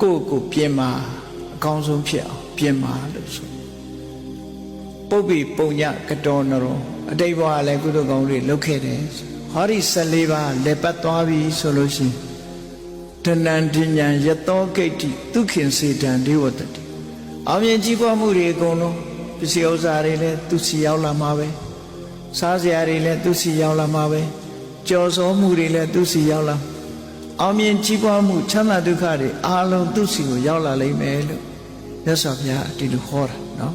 ကိုယ့်ကိုပြင်မာအကောင်းဆုံးဖြစ်အောင်ပြင်မာလို့ဆိုပုပ္ပိပုံညကတောနရောအတိတ်ဘဝလည်းကုသိုလ်ကောင်းတွေလုပ်ခဲ့တယ်ဟောဒီ14ပါးလက်ပတ်သွားပြီဆိုလို့ရှိရင်တဏ္ဍဉ္ဉံယတောဂိတ်တိဒုခင်စေတံဒေဝတတိအောင်မြင်ကြီးပွားမှုတွေအကုန်လုံးပစ္စည်းဥစ္စာတွေလည်းသူစီရောက်လာမှာပဲစားစရာတွေလည်းသူစီရောက်လာမှာပဲကြော်စောမှုတွေလည်းသူစီရောက်လာ အောင်မြင်ကြီးပွားမှုချမ်းသာဒုက္ခတွေအားလုံးသူစီကိုရောက်လာလိမ့်မယ်လို့မြတ်စွာဘုရားဒီလိုဟောတာနော်